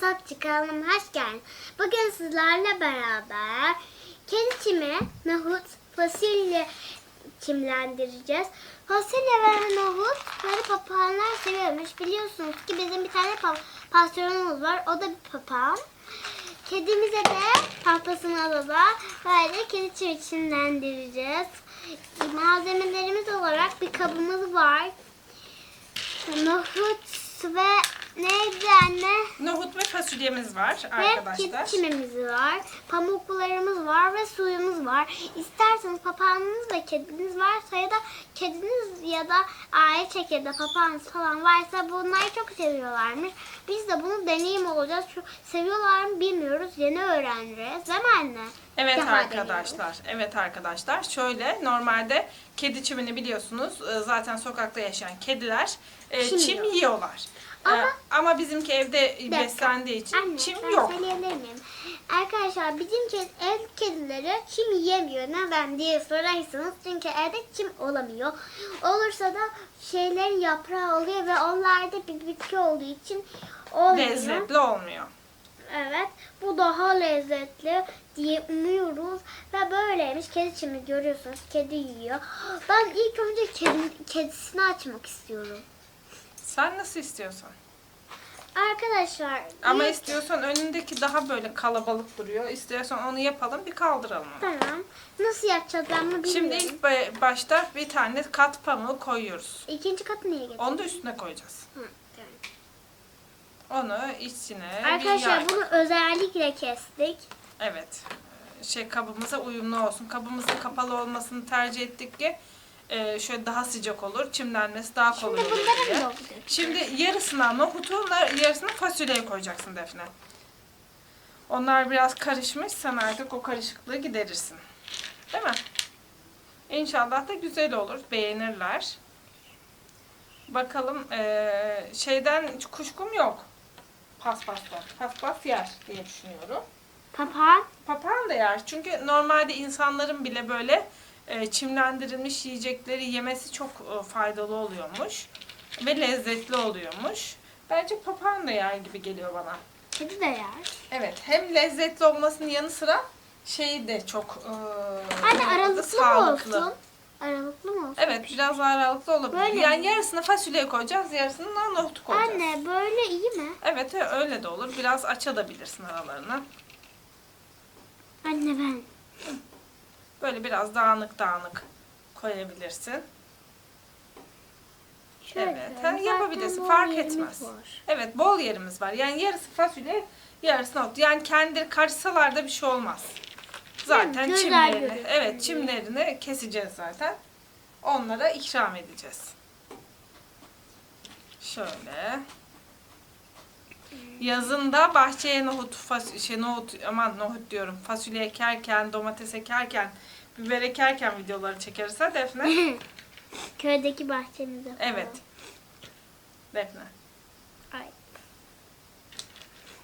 Topçu kanalıma hoş geldin. Bugün sizlerle beraber kedi çimi, nohut, fasulye çimlendireceğiz. Fasulye ve nohutları papağanlar seviyormuş. Biliyorsunuz ki bizim bir tane pa- pasyonumuz var. O da bir papağan. Kedimize de da da böyle kedi çimi çimlendireceğiz. Malzemelerimiz olarak bir kabımız var. Nohut ve neydi anne? Nohut ve fasulyemiz var Ve arkadaşlar. kedi çimimiz var. Pamuklarımız var ve suyumuz var. İsterseniz papağanınız ve kediniz varsa ya da kediniz ya da aile çekirde papağanınız falan varsa bunları çok seviyorlarmış. Biz de bunu deneyim olacağız. Şu, seviyorlar mı bilmiyoruz. Yeni öğreneceğiz. Değil mi anne? Evet Daha arkadaşlar. Evet arkadaşlar. Şöyle normalde kedi çimini biliyorsunuz. e, Zaten sokakta yaşayan kediler e, Çim çim, yiyor. yiyorlar. Ama- Ama bizimki evde dakika. beslendiği için Anne, çim yok. söyleyebilir miyim? Arkadaşlar bizim ked, ev kedileri çim yiyemiyor. Neden diye sorarsanız çünkü evde çim olamıyor. Olursa da şeylerin yaprağı oluyor ve onlarda bir bitki olduğu için olmuyor. Lezzetli olmuyor. Evet. Bu daha lezzetli diye umuyoruz. Ve böyleymiş. Kedi çimi görüyorsunuz. Kedi yiyor. Ben ilk önce kedi, kedisini açmak istiyorum. Sen nasıl istiyorsan. Arkadaşlar. Ama ilk- istiyorsan önündeki daha böyle kalabalık duruyor. İstiyorsan onu yapalım bir kaldıralım onu. Tamam. Nasıl yapacağız ben bunu bilmiyorum. Şimdi ilk ba- başta bir tane kat pamuğu koyuyoruz. İkinci katı niye getirdim? Onu da üstüne koyacağız. Hı, tamam. Onu içine bir Arkadaşlar bunu özellikle kestik. Evet. Şey kabımıza uyumlu olsun. Kabımızın kapalı olmasını tercih ettik ki e, şöyle daha sıcak olur. Çimlenmesi daha kolay Şimdi olur bunları diye. mı dolduracağız? Şimdi yarısına nohutu, yarısına fasulyeyi koyacaksın Defne. Onlar biraz karışmış. Sen artık o karışıklığı giderirsin. Değil mi? İnşallah da güzel olur. Beğenirler. Bakalım e, şeyden hiç kuşkum yok. Paspastan. Paspas yer diye düşünüyorum. Papağan. Papağan da yer. Çünkü normalde insanların bile böyle çimlendirilmiş yiyecekleri yemesi çok e, faydalı oluyormuş. Ve lezzetli oluyormuş. Bence papağan da yer gibi geliyor bana. Kedi de yer. Evet. Hem lezzetli olmasının yanı sıra şeyi de çok e, Anne ne aralıklı oldu? mı olsun? Aralıklı mı olsun? Evet biraz daha aralıklı olabilir. Böyle yani mi? yarısını fasulye koyacağız, yarısını da nohut koyacağız. Anne böyle iyi mi? Evet öyle de olur. Biraz açabilirsin aralarını. Anne ben. Böyle biraz dağınık dağınık koyabilirsin. Şöyle Evet, ha, yapabilirsin. Fark etmez. var. Evet, bol yerimiz var. Yani yarısı fasulye, yarısı nohut. Yani kendileri karışsalar da bir şey olmaz. Zaten güzel çimlerini, evet çimlerini keseceğiz zaten. Onlara ikram edeceğiz. Şöyle. Yazında bahçeye nohut, fas, şey nohut, aman nohut diyorum. Fasulye ekerken, domates ekerken, biber ekerken videoları çekeriz ha Defne? Köydeki bahçemizde falan. Evet. Defne. Ay.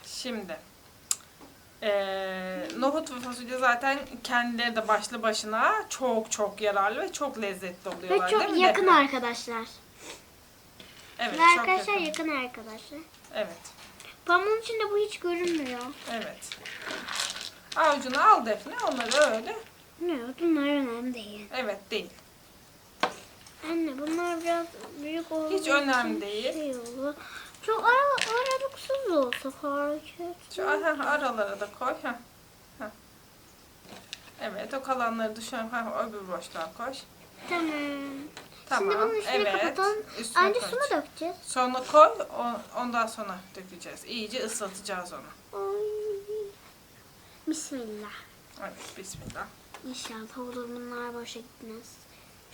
Şimdi eee, nohut ve fasulye zaten kendileri de başlı başına çok çok yararlı ve çok lezzetli Ve oluyorlar çok değil mi yakın Defne? arkadaşlar. Evet, Ve çok arkadaşlar yakın. yakın arkadaşlar. Evet, Pamuğun içinde bu hiç görünmüyor. evet. Avucunu al Defne, onları öyle. Ne bunlar önemli değil. Evet, değil. Anne bunlar biraz büyük olduğu Hiç önemli için değil. Şey olur. Çok ara, aralıksız olsa fark et. Şu aha, aralara da koy. Heh. Heh. Evet, o kalanları an heh, öbür boşluğa koy. Tamam. Tamam, Şimdi bunun üstüne evet. kapatalım. Üstüne Önce koy. su mu dökeceğiz? Sonra koy, o- ondan sonra dökeceğiz. İyice ıslatacağız onu. Ay. Bismillah. Evet, bismillah. İnşallah olur bunlar boşa gitmez.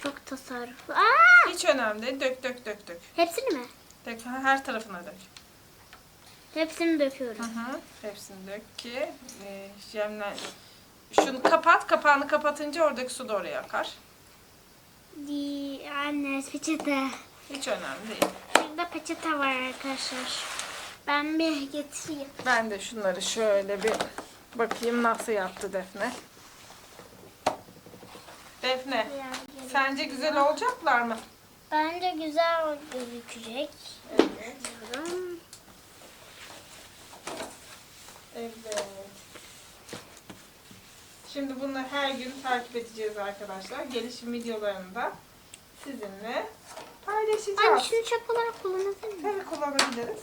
Çok tasarruflu. Aa! Hiç önemli değil. Dök dök dök dök. Hepsini mi? Dök her tarafına dök. Hepsini döküyorum. Hı hı. Hepsini dök ki e, yemle. Şunu kapat. Kapağını kapatınca oradaki su da oraya akar. Di anne peçete. Hiç önemli değil. Burada peçete var arkadaşlar. Ben bir getireyim. Ben de şunları şöyle bir bakayım nasıl yaptı Defne. Defne, sence güzel olacaklar mı? Bence güzel gözükecek. Evet. Diyorum. Şimdi bunu her gün takip edeceğiz arkadaşlar. Gelişim videolarını da sizinle paylaşacağız. Anne şunu çöp olarak kullanabilir miyim? Tabii kullanabiliriz.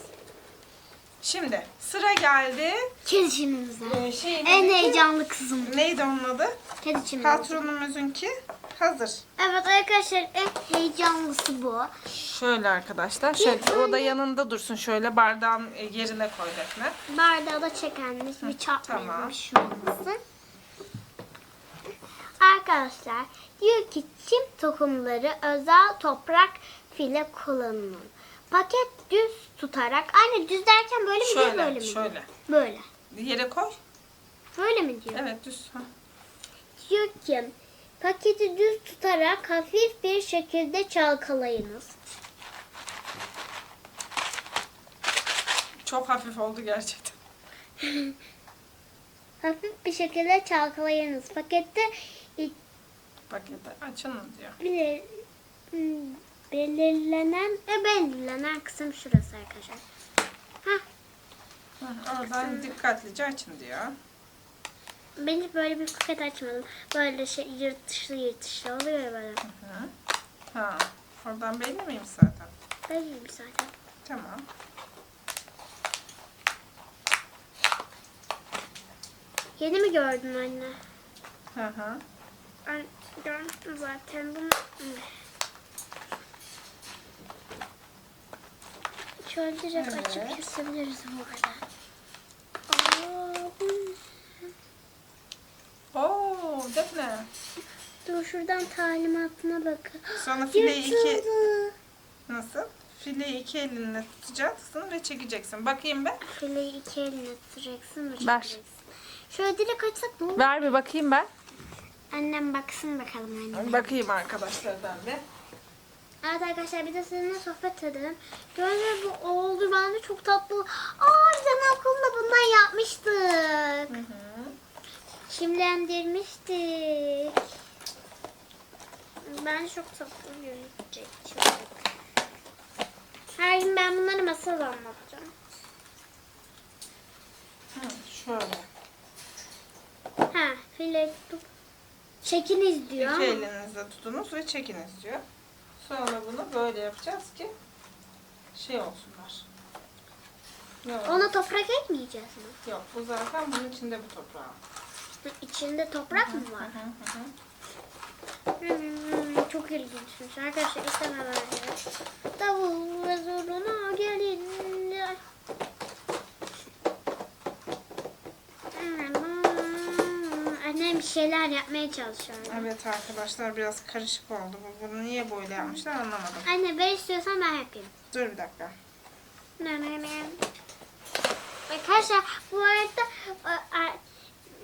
Şimdi sıra geldi. Kedi çimimize. Ee, şeyin En heyecanlı kızım. Neydi onun adı? Kedi çimimiz. Patronumuzunki hazır. Evet arkadaşlar en heyecanlısı bu. Şöyle arkadaşlar. Şöyle o da yanında dursun. Şöyle bardağın e, yerine koy Defne. Bardağı da çekenmiş bir bir şey olmasın. Arkadaşlar diyor ki çim tohumları özel toprak file kullanılır. Paket düz tutarak aynı düz derken böyle mi diyor Şöyle, böyle mi? diyor? şöyle. Böyle. Yere koy. Böyle mi diyor? Evet düz. Ha. Diyor ki paketi düz tutarak hafif bir şekilde çalkalayınız. Çok hafif oldu gerçekten. Hafif bir şekilde çalkalayınız. Pakette Paketi açın diyor. bilir, hmm, belirlenen ve belirlenen kısım şurası arkadaşlar. Hah, Hı, Oradan dikkatlice açın diyor. ben hiç böyle bir paket açmadım. Böyle şey yırtışlı yırtışlı oluyor ya böyle. Hı. Ha. Oradan belli miymiş zaten? Böyleyim zaten. Tamam. Yeni mi gördün anne? Hı hı. Ben görmüştüm zaten bunu. Şöyle direkt Evet. açıp kesebiliriz bu bu- Oo, Defne. Dur şuradan talimatına bakın. Sonra fileyi iki... Nasıl? Fileyi iki elinle tutacaksın ve çekeceksin. Bakayım be. Fileyi iki eline tutacaksın ve Ver. çekeceksin. Şöyle direkt açsak ne olur? Ver bir bakayım ben. Annem baksın bakalım anne. Bakayım arkadaşlar ben bir. Evet arkadaşlar bir de sizinle sohbet edelim. Gördüğünüz bu oldu bence çok tatlı. Aa biz anaokulunda bundan yapmıştık. Hı hı. Şimlendirmiştik. Ben çok tatlı gözükecek. Şöyle. Her gün ben bunları masal anlatacağım. Hı, şöyle. Ha file tutup çekiniz diyor İki elinizle tutunuz ve çekiniz diyor. Sonra bunu böyle yapacağız ki şey olsunlar. Ne olur? Ona toprak ekmeyeceğiz mi? Yok bu zaten bunun içinde bu toprağı. İçinde toprak mı var? Hı hı hı. Hmm, çok ilginçmiş arkadaşlar istemem Davul ve zurna gelinler. Hmm, Annem bir şeyler yapmaya çalışıyor. Evet arkadaşlar biraz karışık oldu. Bu- Bunu niye böyle yapmışlar anlamadım. Anne ver istiyorsan ben yapayım. Dur bir dakika. Ne ne ne. Arkadaşlar bu arada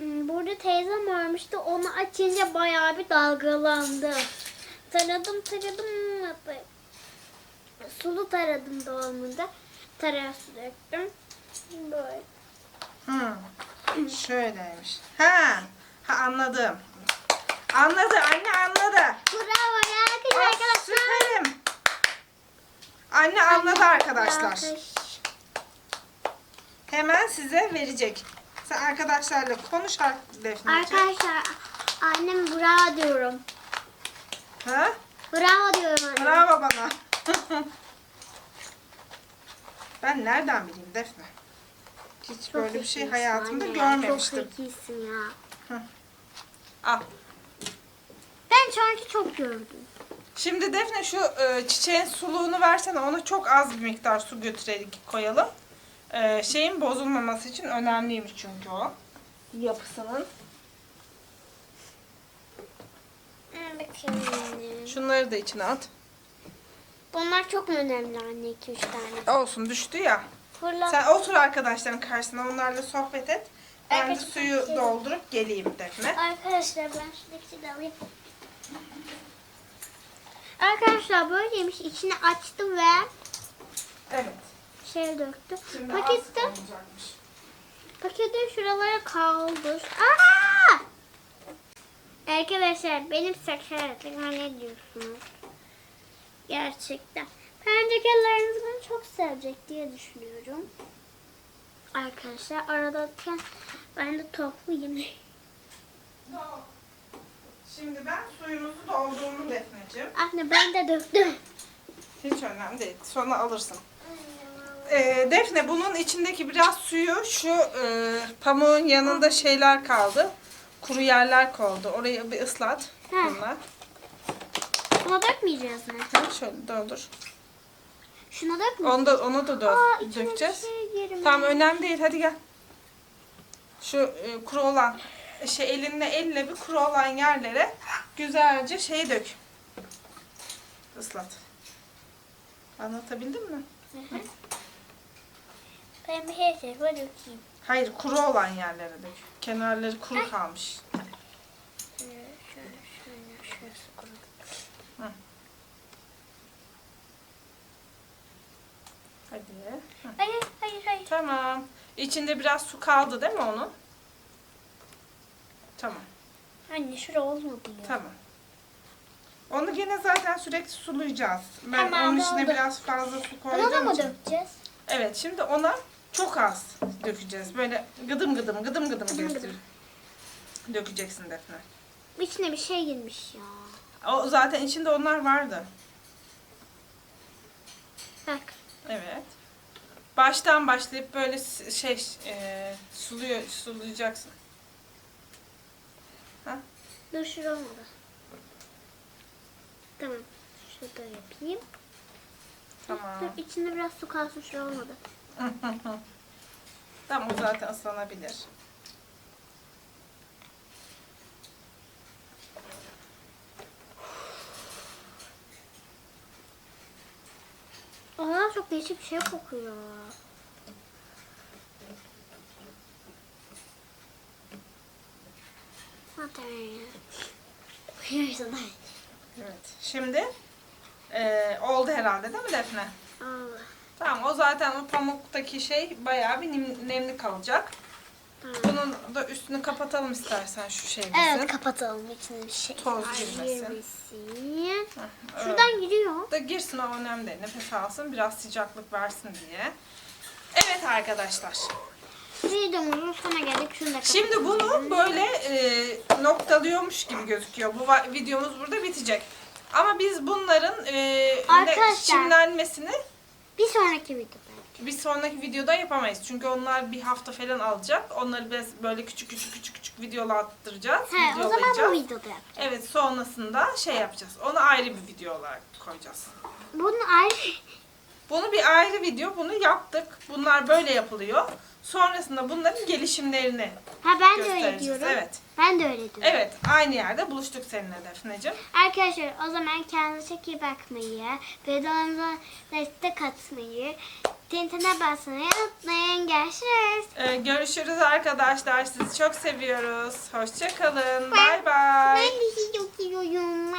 e, burada teyzem varmıştı. Onu açınca bayağı bir dalgalandı. Taradım taradım. Sulu taradım doğumunda. Tarağı su döktüm. Böyle. Hı. Şöyleymiş. Ha. Ha anladım. Anladı anne anladı. Bravo ya kız Ah, arkadaşlar. süperim. Anne anladı arkadaşlar. Alkış. Hemen size verecek. Sen arkadaşlarla konuş Defneciğim. Arkadaşlar annem bravo diyorum. Ha? Bravo diyorum anne. Bravo bana. ben nereden bileyim Defne? Hiç Çok böyle bir şey hayatımda anne ya, görmemiştim. Çok zekisin ya. Al. Ben sanki çok gördüm. Şimdi Defne şu e, çiçeğin suluğunu versene. Ona çok az bir miktar su götürelim koyalım. E, şeyin bozulmaması için önemliymiş çünkü o. Yapısının. Bakayım. Şunları da içine at. Bunlar çok mu önemli anne 2-3 tane? Olsun düştü ya. Fırla. Sen otur arkadaşların karşısına onlarla sohbet et. Ben Arkadaşlar, suyu şey- doldurup geleyim Defne. Arkadaşlar ben şuradaki de alayım. Arkadaşlar böyleymiş. İçini açtım ve Evet. şey döktüm. Şimdi Pakette, az olacakmış. paketin şuralara kaldır. Aa! Arkadaşlar benim sakarlıklarıma ne diyorsunuz? Gerçekten. Bence kedileriniz bunu çok sevecek diye düşünüyorum. Arkadaşlar arada ben de toplayayım. Şimdi ben suyumuzu doldurdu Defneciğim. Anne ben de döktüm. Hiç önemli değil. Sonra alırsın. Ee, Defne bunun içindeki biraz suyu şu e, pamuğun yanında şeyler kaldı. Kuru yerler kaldı. Orayı bir ıslat. Ha. Bununla. Buna dökmeyeceğiz mi? Ha, Şöyle doldur. Şuna dökmeyeceğiz. Onu da, onu da dö- Aa, içine bir dökeceğiz. şey girmiş. Tamam önemli değil. Hadi gel. Şu e, kuru olan şey elinle elle bir kuru olan yerlere güzelce şey dök. Islat. Anlatabildim mi? Hı hı. Ben bir her tarafa dökeyim. Hayır kuru olan yerlere dök. Kenarları kuru kalmış. Şöyle, şöyle, şöyle, şurası kurudu. Hadi. Hı. Hayır, hayır, hayır. Tamam. İçinde biraz su kaldı değil mi onun? Tamam. Anne şura olmadı ya. Tamam. Onu gene zaten sürekli sulayacağız. Ben Tamam, onun içine oldu. biraz fazla su Ona da koyduğum mı için. dökeceğiz? Evet şimdi ona çok az dökeceğiz. Böyle gıdım gıdım gıdım gıdım Gıdım gıdım. dökeceksin Defne. İçine bir şey girmiş ya. O zaten içinde onlar vardı. Bak. Evet. Baştan başlayıp böyle s- şey e, suluyor sulayacaksın. Dur şura olmadı. Tamam. Şurada yapayım. Tamam. Dur içinde biraz su kalsın şura olmadı. tamam o zaten ıslanabilir. Aa çok değişik bir şey kokuyor. Evet. Şimdi e, oldu herhalde değil mi Defne? Allah. Tamam o zaten o pamuktaki şey bayağı bir nem- nemli kalacak. Tamam. Bunun da üstünü kapatalım istersen şu şey bizim. Evet kapatalım içine bir şey. Toz girmesin. Heh, öyle. Şuradan giriyor. da girsin o önemli. Nefes alsın biraz sıcaklık versin diye. Evet arkadaşlar. Videomuzun sonuna geldik. Şunu da Şimdi bunu böyle e, noktalıyormuş gibi gözüküyor. Bu va- videomuz burada bitecek. Ama biz bunların e, ne- Arkadaşlar. çimlenmesini Bir sonraki videoda. bir sonraki videoda yapamayız. Çünkü onlar bir hafta falan alacak. Onları biz böyle küçük küçük küçük küçük videolar attıracağız. He, o zaman bu videolayacağız. videoda yap. Evet sonrasında şey yapacağız. Onu ayrı bir video olarak koyacağız. Bunun ayrı Bunu bir ayrı video bunu yaptık. Bunlar böyle yapılıyor. Sonrasında bunların gelişimlerini Ha ben de öyle göstereceğiz. diyorum. Evet. Ben de öyle diyorum. Evet, aynı yerde buluştuk seninle Defneciğim. Arkadaşlar o zaman kendinize çok iyi bakmayı, videolarımıza destek atmayı, tintine basmayı unutmayın. Görüşürüz. Ee, görüşürüz arkadaşlar. Sizi çok seviyoruz. Hoşça kalın. Bye. Bay bay. Ben de sizi çok seviyorum.